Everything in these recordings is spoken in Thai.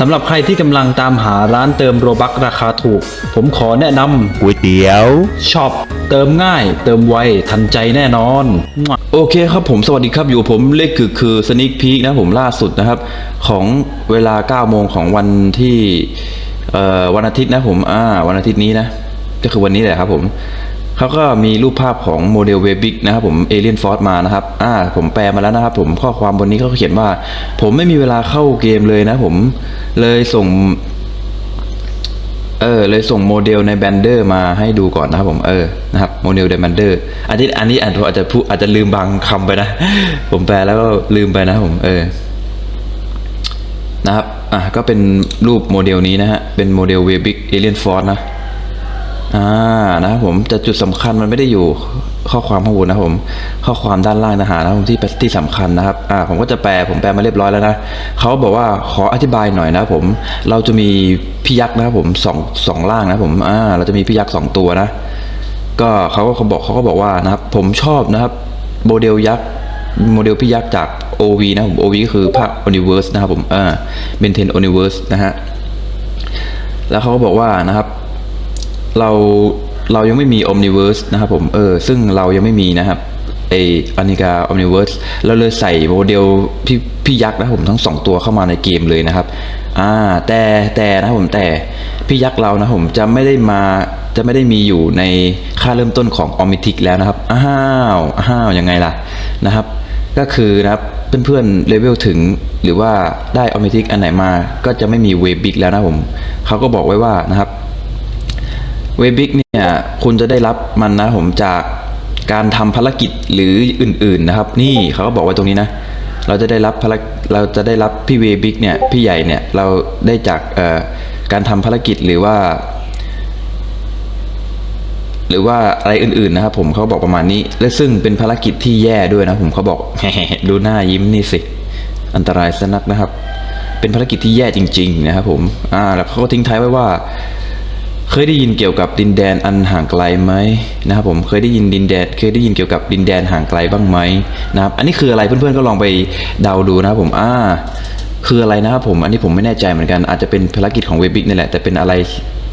สำหรับใครที่กำลังตามหาร้านเติมโรบักราคาถูก ผมขอแนะนก๋วยเตี๋ยวำช็อปเติมง่าย เติมไวทันใจแน่นอน โอเคครับผมสวัสดีครับอยู่ผมเลขคือคือสนิคพีคนะผมล่าสุดนะครับ ของเวลา 9 โมงของวันที่เอ่อวันอาทิตย์นะผมอ่าวันอาทิตย์นี้นะ ก็คือวันนี้แหละครับผม เขาก็มีรูปภาพของโมเดลเวบิกนะครับผมเอเลียนฟอร์มานะครับอ่าผมแปลมาแล้วนะครับผมข้อความบนนี้เขาเขียนว่า ผมไม่มีเวลาเข้าเกมเลยนะผมเลยส่งเออเลยส่งโมเดลในแบนเดอร์มาให้ดูก่อนนะครับผมเออนะครับโมเดลในแบนเดอร์อันนี้อันนี้อาจจะอาจจะพูดอาจจะลืมบางคำไปนะ ผมแปลแล้วก็ลืมไปนะผมเออนะครับอะก็เป็นรูปโมเดลนี้นะฮะเป็นโมเดลเวบิกเอเลียนฟอร์นะ อ่านะครับผมแต่จุดสำคัญมันไม่ได้อยู่ข้อความข้างบนนะผม ข้อความด้านล่างนะฮะนะผมที่ที่สำคัญนะครับอ่าผมก็จะแปลผมแปลมาเรียบร้อยแล้วนะเขาบอกว่าขออธิบายหน่อยนะผมเราจะมีพี่ยักษ์นะครับผมสองสองล่างนะผมอ่าเราจะมีพี่ยักษ์สองตัวนะ ก็เขาก็เขาบอกเขาก็บอกว่านะครับ ผมชอบนะครับโมเดลยักษ์โมเดลพี่ยักษ์จาก OV นะผม OV ก็คือภาค Universe นะครับผมอ่าเบนเทน Universe นะฮะแล้วเขาก็บอกว่านะครับ เราเรายังไม่มี Omniverse นะครับผมเออซึ่งเรายังไม่มีนะครับไออนิกา Omniverse เราเลยใส่โมเดลพี่พี่ยักษ์นะผมทั้งสองตัวเข้ามาในเกมเลยนะครับอ่าแต่แต่นะผมแต่พี่ยักษ์เรานะผมจะไม่ได้มาจะไม่ได้มีอยู่ในค่าเริ่มต้นของ o m i t i c แล้วนะครับอ้าวอ้าวยังไงล่ะนะครับ ก็คือนะครับเพื่อนๆเลเวลถึงหรือว่าได้ o m i t i c อันไหนมาก็จะไม่มีเวบิกแล้วนะผมเขาก็บอกไว้ว่านะครับ เวบิกเนี่ยคุณจะได้รับมันนะผมจากการทำภารกิจหรืออื่นๆนะครับ นี่เขาก็บอกไว้ตรงนี้นะ เราจะได้รับภารเราจะได้รับพี่เวบิกเนี่ยพี่ใหญ่เนี่ยเราได้จากเอ่อการทำภารกิจหรือว่า หรือว่าอะไรอื่นๆนะครับผมเขาบอกประมาณนี้ และซึ่งเป็นภารกิจที่แย่ด้วยนะผมเขาบอกดูหน้ายิ้มนี่สิ อันตรายสนักนะครับ เป็นภารกิจที่แย่จริง ๆ นะครับผมอ่าแล้วเขาก็ทิ้งท้ายไว้ว่า เคยได้ยินเกี่ยวกับดินแดนอันห่างไกลไหมนะครับผมเคยได้ยินดินแดนเคยได้ยินเกี่ยวกับดินแดนห่างไกลบ้างไหมนะครับอันนี้คืออะไรเพื่อนๆก็ลองไปเดาดูนะครับผมอ่าคืออะไรนะครับผมอันนี้ผมไม่แน่ใจเหมือนกันอาจจะเป็นภารกิจของเวบิกนี่แหละแต่เป็นอะไร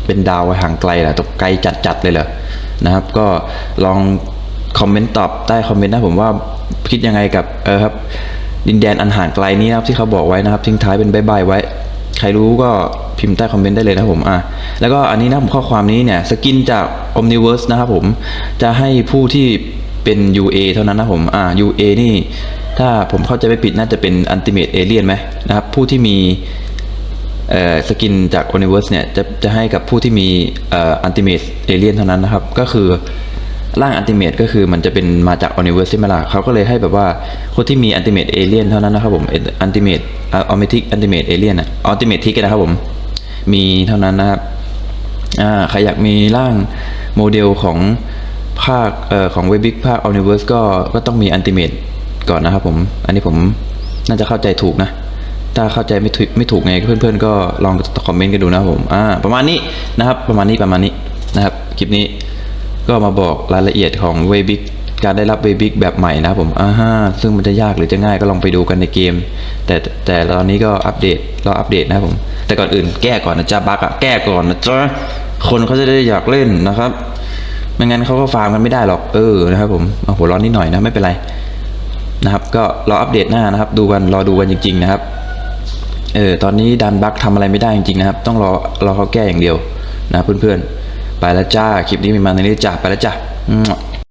เป็นดาวห่างไกลแหละตกไกลจัดๆเลยเหรอนะครับ ก็ลองคอมเมนต์ตอบใต้คอมเมนต์นะผมว่าคิดยังไงกับเออครับดินแดนอันห่างไกลนี้นะครับที่เขาบอกไว้นะครับทิ้งท้ายเป็นบายบายไว้ ใครรู้ก็พิมพ์ใต้คอมเมนต์ได้เลยนะผมอะแล้วก็อันนี้นะผมข้อความนี้เนี่ยสกินจาก Omniverse นะครับผมจะให้ผู้ที่เป็น UA เท่านั้นนะผมอ่า UA นี่ถ้าผมเข้าใจไม่ผิดน่าจะเป็น Ultimate Alien ไหมนะครับผู้ที่มีเอ่อสกินจาก Omniverse เนี่ยจะจะให้กับผู้ที่มีเอ่อ Ultimate Alien เท่านั้นนะครับ ก็คือ ร่างอันติเมตก็คือมันจะเป็นมาจาก Universe ใช่ไหมล่ะเขาก็เลยให้แบบว่าคนที่มีอันติเมตเอเลียนเท่านั้นนะครับผมอันติเมตออเมติกอันติเมตเอเลียนอะอันติเมตทิกนะครับผมมีเท่านั้นนะครับอ่าใครอยากมีร่างโมเดลของภาคเอ่อของเวบิกภาค Universe ก็ก็ต้องมีอันติเมตก่อนนะครับผม อันนี้ผมน่าจะเข้าใจถูกนะ ถ้าเข้าใจไม่ถูกไม่ถูกไงเพื่อนๆก็ลองคอมเมนต์กันดูนะครับผมอ่าประมาณนี้นะครับประมาณนี้ประมาณนี้นะครับคลิปนี้ ก็มาบอกรายละเอียดของเวบิกการได้รับเวบิกแบบใหม่นะผมอ่าฮะซึ่งมันจะยากหรือจะง่ายก็ลองไปดูกันในเกม แต่แต่ตอนนี้ก็อัปเดตเราอัปเดตนะผม แต่ก่อนอื่นแก้ก่อนนะจ๊ะบักอะแก้ก่อนนะจ๊ะคนเขาจะได้อยากเล่นนะครับไม่งั้นเขาก็ฟาร์มกันไม่ได้หรอกเออนะครับผมเอาหัวร้อนนิดหน่อยนะไม่เป็นไรนะครับ ก็รออัปเดตหน้านะครับ ดูกันรอดูกันจริง ๆ นะครับเออตอนนี้ดันบั๊กทำอะไรไม่ได้จริงๆนะครับ ต้องรอรอเขาแก้อย่างเดียวนะเพื่อนๆ ไปแล้วจ้า คลิปนี้มีมาในนี้จ้าไปแล้วจ้า